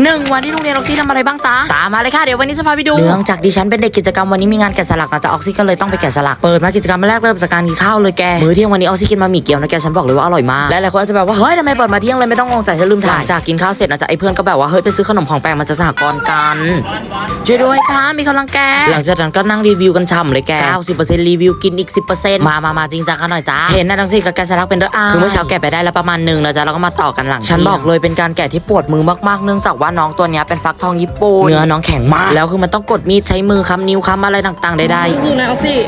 หนึ่งวันที่โรงเรียนออกซี่ทำอะไรบ้างจ๊ะตามมาเลยค่ะเดี๋ยววันนี้จะพาไปดูเนื่องจากดิฉันเป็นเด็กกิจกรรมวันนี้มีงานแกะสลักนะจ๊ะออกซี่ก็เลยต้องไปแกะสลักเปิดมากิจกรรมแรกเริ่มจากการกินข้าวเลยแกมื้อเที่ยงวันนี้ออกซี่กินมาหมี่เกี๊ยวนะแกฉันบอกเลยว่าอร่อยมากและหลายคนอาจจะแบบว่าเฮ้ยทำไมเปิดมาเที่ยงเลยไม่ต้องงงใจฉันลืมถ่ายจากกินข้าวเสร็จนะจ๊ะไอ้เพื่อนก็แบบว่าเฮ้ยไปซื้อขนมของแปลงมาจะสหกรณ์กันช่วยด้วยค่ะมีกำลังแกะหลังจากนั้นก็นั่งรีวิวกันฉ่ำเลยแก90%รีวิวกินอีก 10%มามามาจริงจังกันหน่อยจ้าเห็นนะทั้งสี่กับแกะสลักเป็นเด้ออาคือเมื่อเช้าแกะไปได้แล้วประมาณหนึ่งนะจ๊ะแล้วก็มาต่อกันหลังฉันบอกเลยเป็นการแกะที่ปวดมือมากๆเนื่องจากว่าน้องตัวเนี้ยเป็นฟักทองญี่ปุ่นเนื้อน้องแข็งมาก แล้วคือมันต้องกดมีดใช้มือค้ำนิ้วค้ำอะไรต่างๆ ได้สู้ๆนะออกซี่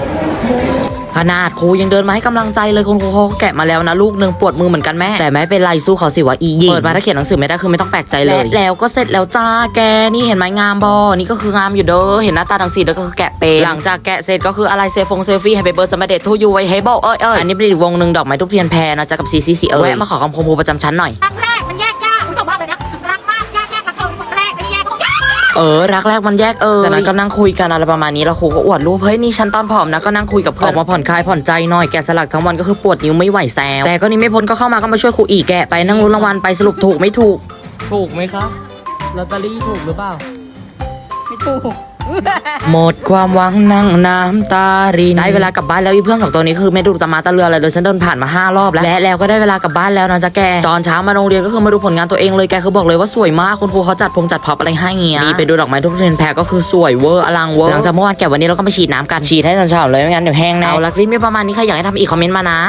ขนาดครูยังเดินมาให้กำลังใจเลยคุณครูเขาก็แกะมาแล้วนะลูกหนึ่งปวดมือเหมือนกันแม่ แต่ไม่เป็นไรสู้เขาสิวะอียิงเปิดมาถ้าเขียนหนังสือไม่ได้คือไม่ต้องแปลกใจเลย แล้วก็เสร็จแล้วจ้าแกนี่เห็นไหมงามบอนี่ก็คืองามอยู่เด้อเห็นหน้าตาทั้งสี่เด้อก็คือแกะเป็นหลังจากแกะเสร็จก็คืออะไรเซฟงเซลฟี่ให้ไปเบิร์ดสมัยเดททูยูไว้เฮเบิลเอ้ยเอ้ยอันนี้เป็นอีกวงหนึ่งดอกไม้ทุกเทียนแพรนะจ๊ะกับซีซีซีเอ้ยแวะมาขอคำคมครูประจำชั้นหน่อย เออรักแรกมันแยกเออจากนั้นก็นั่งคุยกันอะไรประมาณนี้แล้วครูก็อวดรูปเฮ้ยนี่ฉันตอนผอมนะก็นั่งคุยกับเพื่อนออกมาผ่อนคลายผ่อนใจหน่อยแกะสลักทั้งวันก็คือปวดนิ้วไม่ไหวแซวแต่ก็นี่ไม่พ้นก็เข้ามาก็มาช่วยครูอีกแกะไปนั่งรุ้นรางวัลไปสรุปถูกไม่ถูก ถูกไหมครับลอตเตอรี่ถูกหรือเปล่า ไม่ถูก หมดความหวังนั่งน้ำตารินได้เวลากลับบ้านแล้วอีเพื่อนสองตัวนี้คือไม่ดูตามาตาเรืออะไรเลยฉันเดินผ่านมาห้ารอบแล้วและแล้วก็ได้เวลากลับบ้านแล้วนะจ๊ะแกตอนเช้ามาโรงเรียนก็คือมาดูผลงานตัวเองเลยแกคือบอกเลยว่าสวยมากคุณครูเขาจัดพงจัดพร็อปอะไรให้เงี้ยนี่ไปดูดอกไม้ทุกเทียนแพรก็คือสวยเวอร์อลังเวอร์หลังจากเมื่อวานแกะวันนี้เราก็มาฉีดน้ำกันฉีดให้ทันเช้าเลยไม่งั้นเดี๋ยวแห้งแน่เอาละคลิปนี้ประมาณนี้ใครอยากให้ทำอีกคอมเมนต์มานะ